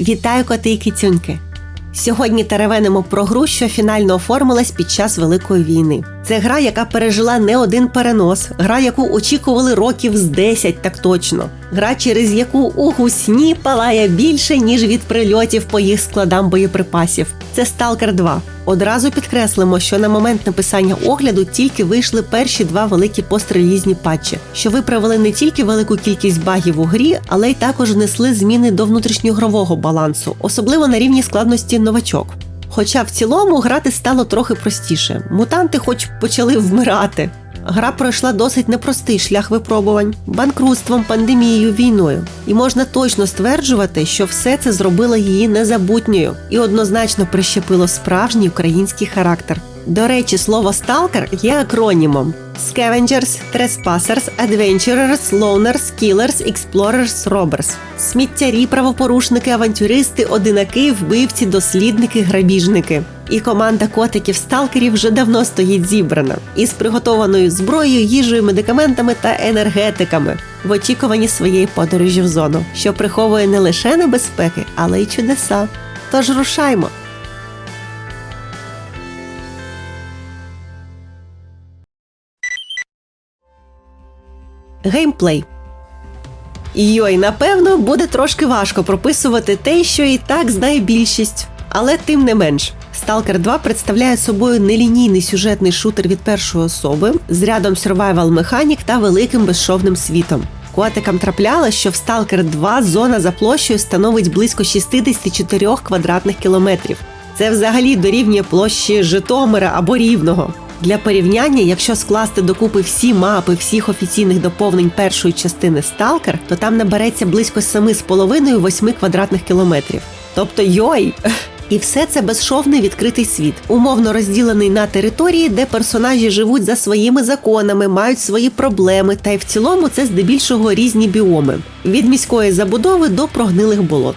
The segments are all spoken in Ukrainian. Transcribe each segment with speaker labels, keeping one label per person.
Speaker 1: Вітаю коти і кицюньки! Сьогодні теревенимо про гру, що фінально оформилась під час Великої війни. Це гра, яка пережила не один перенос, гра, яку очікували років з 10, так точно. Гра, через яку у гусні палає більше, ніж від прильотів по їх складам боєприпасів. Це Сталкер 2. Одразу підкреслимо, що на момент написання огляду тільки вийшли перші два великі пострелізні патчі, що виправили не тільки велику кількість багів у грі, але й також внесли зміни до внутрішньогрового балансу, особливо на рівні складності новачок. Хоча в цілому грати стало трохи простіше. Мутанти, хоч почали вмирати. Гра пройшла досить непростий шлях випробувань, банкрутством, пандемією, війною. І можна точно стверджувати, що все це зробило її незабутньою і однозначно прищепило справжній український характер. До речі, слово сталкер є акронімом: Scavengers, Trespassers, Adventurers, Loners, Killers, Explorers, Robbers. Сміттярі, правопорушники, авантюристи, одинаки, вбивці, дослідники, грабіжники. І команда котиків-сталкерів вже давно стоїть зібрана із приготованою зброєю, їжею, медикаментами та енергетиками в очікуванні своєї подорожі в зону, що приховує не лише небезпеки, але й чудеса. Тож рушаймо. Геймплей. Йой, напевно, буде трошки важко прописувати те, що і так знає більшість. Але тим не менш, Stalker 2 представляє собою нелінійний сюжетний шутер від першої особи з рядом survival механік та великим безшовним світом. Котикам трапляло, що в Stalker 2 зона за площею становить близько 64 квадратних кілометрів. Це взагалі дорівнює площі Житомира або Рівного. Для порівняння, якщо скласти докупи всі мапи всіх офіційних доповнень першої частини Stalker, то там набереться близько 7,5-8 квадратних кілометрів. Тобто йой! І все це безшовний відкритий світ, умовно розділений на території, де персонажі живуть за своїми законами, мають свої проблеми, та й в цілому це здебільшого різні біоми від міської забудови до прогнилих болот.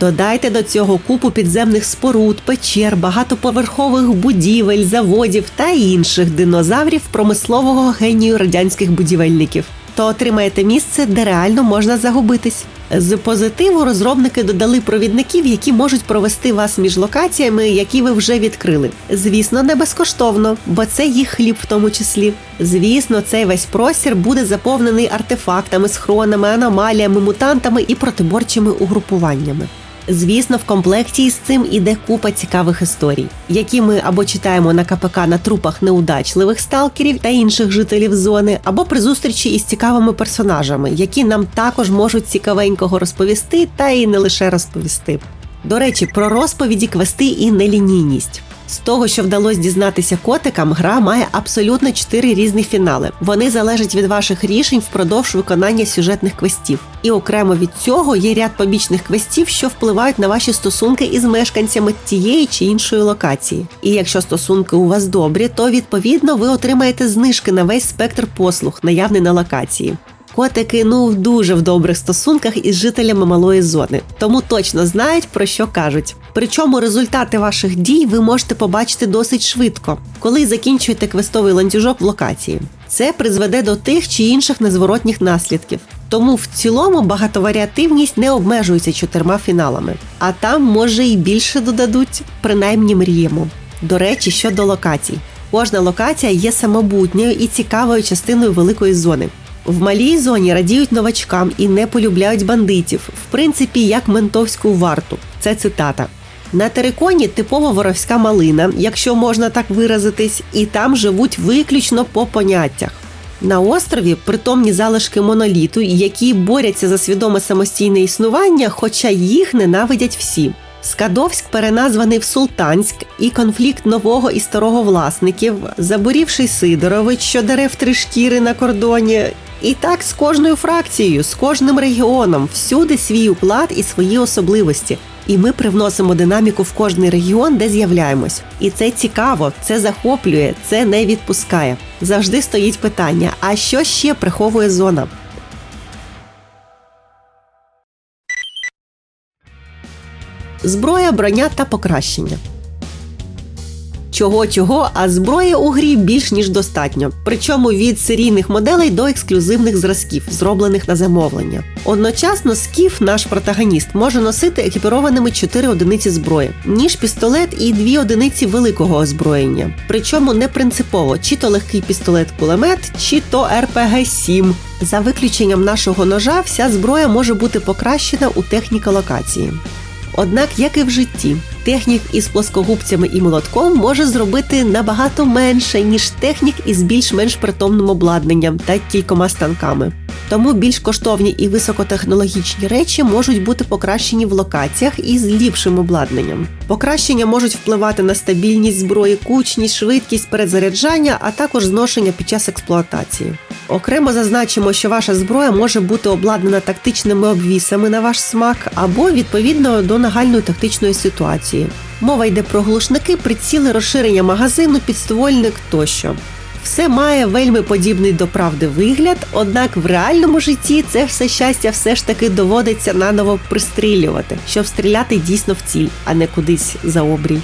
Speaker 1: Додайте до цього купу підземних споруд, печер, багатоповерхових будівель, заводів та інших динозаврів промислового генію радянських будівельників. То отримаєте місце, де реально можна загубитись. З позитиву розробники додали провідників, які можуть провести вас між локаціями, які ви вже відкрили. Звісно, не безкоштовно, бо це їх хліб в тому числі. Звісно, цей весь простір буде заповнений артефактами, схронами, аномаліями, мутантами і протиборчими угрупуваннями. Звісно, в комплекті із цим іде купа цікавих історій, які ми або читаємо на КПК на трупах неудачливих сталкерів та інших жителів зони, або при зустрічі із цікавими персонажами, які нам також можуть цікавенького розповісти, та і не лише розповісти. До речі, про розповіді, квести і нелінійність. З того, що вдалося дізнатися котикам, гра має абсолютно чотири різні фінали. Вони залежать від ваших рішень впродовж виконання сюжетних квестів. І окремо від цього є ряд побічних квестів, що впливають на ваші стосунки із мешканцями тієї чи іншої локації. І якщо стосунки у вас добрі, то відповідно ви отримаєте знижки на весь спектр послуг, наявний на локації. Котики ну в дуже в добрих стосунках із жителями малої зони, тому точно знають про що кажуть. Причому результати ваших дій ви можете побачити досить швидко, коли закінчуєте квестовий ланцюжок в локації. Це призведе до тих чи інших незворотніх наслідків. Тому в цілому багатоваріативність не обмежується чотирма фіналами, а там може і більше додадуть, принаймні мріємо. До речі, щодо локацій, кожна локація є самобутньою і цікавою частиною великої зони. В малій зоні радіють новачкам і не полюбляють бандитів, в принципі, як ментовську варту. Це цитата. На териконі типова воровська малина, якщо можна так виразитись, і там живуть виключно по поняттях. На острові притомні залишки моноліту, які борються за свідоме самостійне існування, хоча їх ненавидять всі. Скадовськ переназваний в Султанськ і конфлікт нового і старого власників, заборівший Сидорович, що дерев три шкіри на кордоні. І так з кожною фракцією, з кожним регіоном, всюди свій уклад і свої особливості. І ми привносимо динаміку в кожний регіон, де з'являємось. І це цікаво, це захоплює, це не відпускає. Завжди стоїть питання: а що ще приховує зона? Зброя, броня та покращення. Чого чого, а зброї у грі більш ніж достатньо. Причому від серійних моделей до ексклюзивних зразків, зроблених на замовлення. Одночасно скіф, наш протагоніст, може носити екіпірованими 4 одиниці зброї, ніж пістолет і 2 одиниці великого озброєння. Причому не принципово, чи то легкий пістолет-кулемет, чи то РПГ-7. За виключенням нашого ножа, вся зброя може бути покращена у техніка локації. Однак, як і в житті, технік із плоскогубцями і молотком може зробити набагато менше, ніж технік із більш-менш притомним обладнанням та кількома станками. Тому більш коштовні і високотехнологічні речі можуть бути покращені в локаціях із ліпшим обладнанням. Покращення можуть впливати на стабільність зброї, кучність, швидкість перезаряджання, а також зношення під час експлуатації. Окремо зазначимо, що ваша зброя може бути обладнана тактичними обвісами на ваш смак або відповідно до нагальної тактичної ситуації. Мова йде про глушники, приціли, розширення магазину, підствольник тощо. Все має вельми подібний до правди вигляд, однак в реальному житті це все щастя все ж таки доводиться наново пристрілювати, щоб стріляти дійсно в ціль, а не кудись за обрій.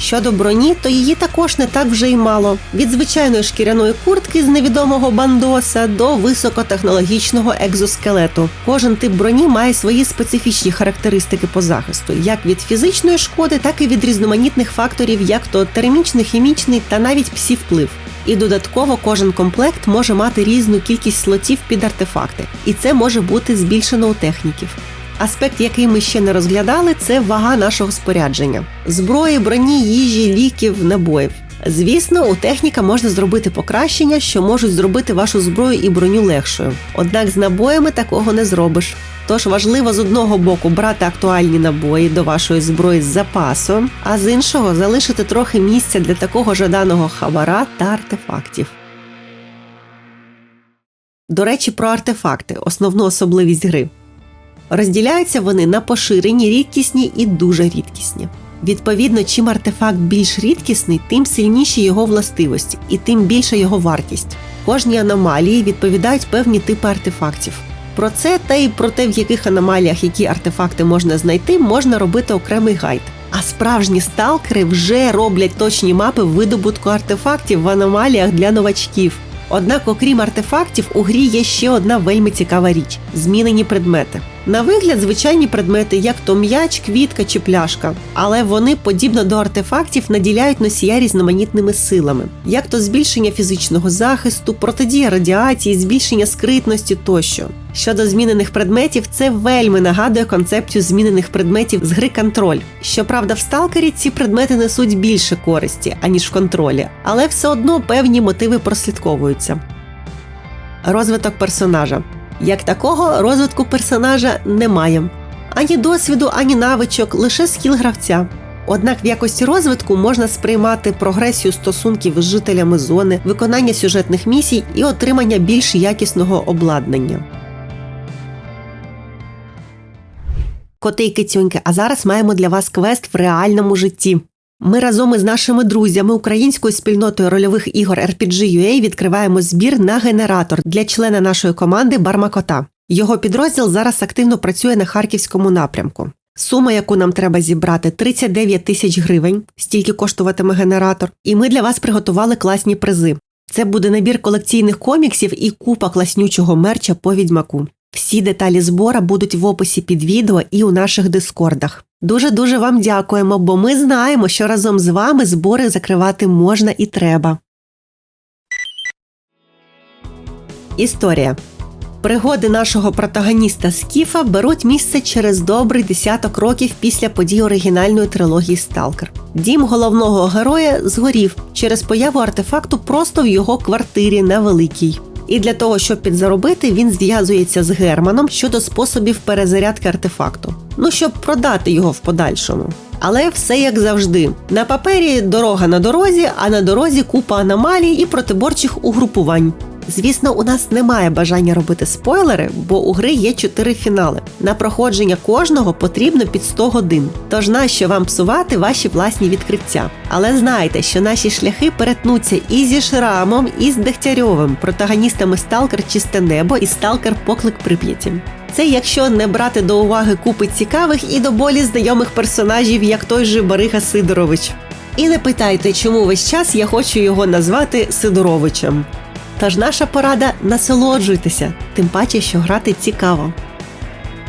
Speaker 1: Щодо броні, то її також не так вже й мало. Від звичайної шкіряної куртки з невідомого бандоса до високотехнологічного екзоскелету. Кожен тип броні має свої специфічні характеристики по захисту, як від фізичної шкоди, так і від різноманітних факторів, як то термічний, хімічний та навіть псі-вплив. І додатково кожен комплект може мати різну кількість слотів під артефакти, і це може бути збільшено у техніків. Аспект, який ми ще не розглядали, це вага нашого спорядження: зброї, броні, їжі, ліків, набоїв. Звісно, у техніка можна зробити покращення, що можуть зробити вашу зброю і броню легшою. Однак з набоями такого не зробиш. Тож важливо з одного боку брати актуальні набої до вашої зброї з запасом, а з іншого залишити трохи місця для такого жаданого хабара та артефактів. До речі, про артефакти основну особливість гри. Розділяються вони на поширені, рідкісні і дуже рідкісні. Відповідно, чим артефакт більш рідкісний, тим сильніші його властивості і тим більша його вартість. Кожні аномалії відповідають певні типи артефактів. Про це та й про те, в яких аномаліях які артефакти можна знайти, можна робити окремий гайд. А справжні сталкери вже роблять точні мапи видобутку артефактів в аномаліях для новачків. Однак, окрім артефактів, у грі є ще одна вельми цікава річ змінені предмети. На вигляд, звичайні предмети, як то м'яч, квітка чи пляшка, але вони, подібно до артефактів, наділяють носія різноманітними силами, як то збільшення фізичного захисту, протидія радіації, збільшення скритності тощо. Щодо змінених предметів, це вельми нагадує концепцію змінених предметів з гри контроль. Щоправда, в сталкері ці предмети несуть більше користі, аніж в контролі, але все одно певні мотиви прослідковуються. Розвиток персонажа. Як такого розвитку персонажа немає. Ані досвіду, ані навичок, лише схил гравця. Однак в якості розвитку можна сприймати прогресію стосунків з жителями зони, виконання сюжетних місій і отримання більш якісного обладнання. Й кицюньки, а зараз маємо для вас квест в реальному житті. Ми разом із нашими друзями українською спільнотою рольових ігор RPG.ua відкриваємо збір на генератор для члена нашої команди Бармакота. Його підрозділ зараз активно працює на харківському напрямку. Сума, яку нам треба зібрати, 39 тисяч гривень, стільки коштуватиме генератор, і ми для вас приготували класні призи. Це буде набір колекційних коміксів і купа класнючого мерча по відьмаку. Всі деталі збора будуть в описі під відео і у наших дискордах. Дуже дуже вам дякуємо, бо ми знаємо, що разом з вами збори закривати можна і треба. Історія Пригоди нашого протагоніста Скіфа беруть місце через добрий десяток років після подій оригінальної трилогії Сталкер. Дім головного героя згорів через появу артефакту просто в його квартирі на Великій. І для того, щоб підзаробити, він зв'язується з Германом щодо способів перезарядки артефакту. Ну щоб продати його в подальшому. Але все як завжди. На папері дорога на дорозі, а на дорозі купа аномалій і протиборчих угрупувань. Звісно, у нас немає бажання робити спойлери, бо у гри є чотири фінали. На проходження кожного потрібно під 100 годин. Тож нащо вам псувати ваші власні відкриття? Але знайте, що наші шляхи перетнуться і зі Шрамом, і з Дегтярьовим, протагоністами Сталкер Чисте Небо і Сталкер Поклик Прип'яті. Це якщо не брати до уваги купи цікавих і до болі знайомих персонажів, як той же Барига Сидорович. І не питайте, чому весь час я хочу його назвати Сидоровичем. Тож наша порада насолоджуйтеся, тим паче, що грати цікаво.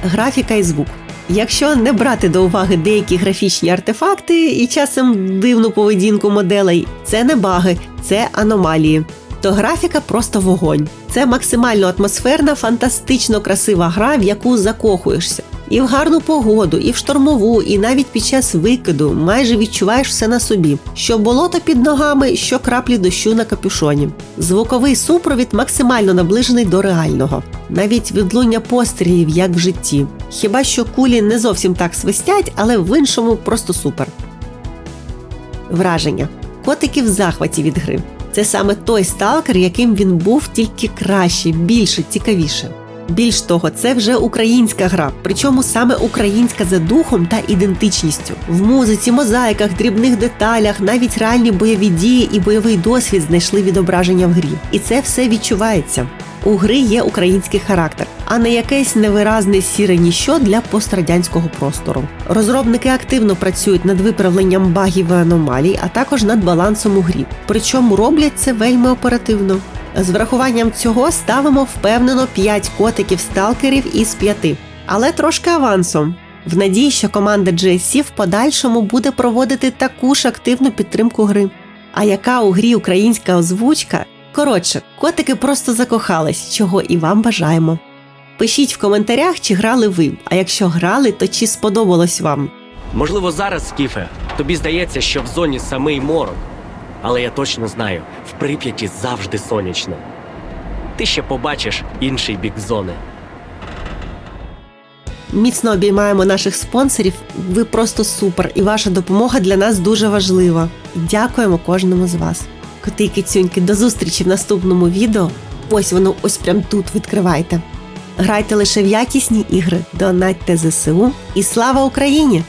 Speaker 1: Графіка і звук. Якщо не брати до уваги деякі графічні артефакти і часом дивну поведінку моделей, це не баги, це аномалії. То графіка просто вогонь. Це максимально атмосферна, фантастично красива гра, в яку закохуєшся. І в гарну погоду, і в штормову, і навіть під час викиду майже відчуваєш все на собі: що болото під ногами, що краплі дощу на капюшоні. Звуковий супровід максимально наближений до реального, навіть відлуння пострілів, як в житті. Хіба що кулі не зовсім так свистять, але в іншому просто супер. Враження. Котики в захваті від гри. Це саме той сталкер, яким він був, тільки краще, більше, цікавіше. Більш того, це вже українська гра, причому саме українська за духом та ідентичністю. В музиці, мозаїках, дрібних деталях, навіть реальні бойові дії і бойовий досвід знайшли відображення в грі. І це все відчувається. У гри є український характер, а не якесь невиразне сіре ніщо для пострадянського простору. Розробники активно працюють над виправленням багів і аномалій, а також над балансом у грі. Причому роблять це вельми оперативно. З врахуванням цього ставимо впевнено 5 котиків сталкерів із 5, але трошки авансом. В надії, що команда GSC в подальшому буде проводити таку ж активну підтримку гри. А яка у грі українська озвучка? Коротше, котики просто закохались, чого і вам бажаємо. Пишіть в коментарях, чи грали ви, а якщо грали, то чи сподобалось вам.
Speaker 2: Можливо, зараз, Скіфе, тобі здається, що в зоні самий морок. Але я точно знаю, в Прип'яті завжди сонячно. Ти ще побачиш інший бік зони.
Speaker 1: Міцно обіймаємо наших спонсорів. Ви просто супер, і ваша допомога для нас дуже важлива. Дякуємо кожному з вас. Коти і кицюньки, до зустрічі в наступному відео. Ось воно ось прям тут відкривайте. Грайте лише в якісні ігри, донатьте ЗСУ і слава Україні!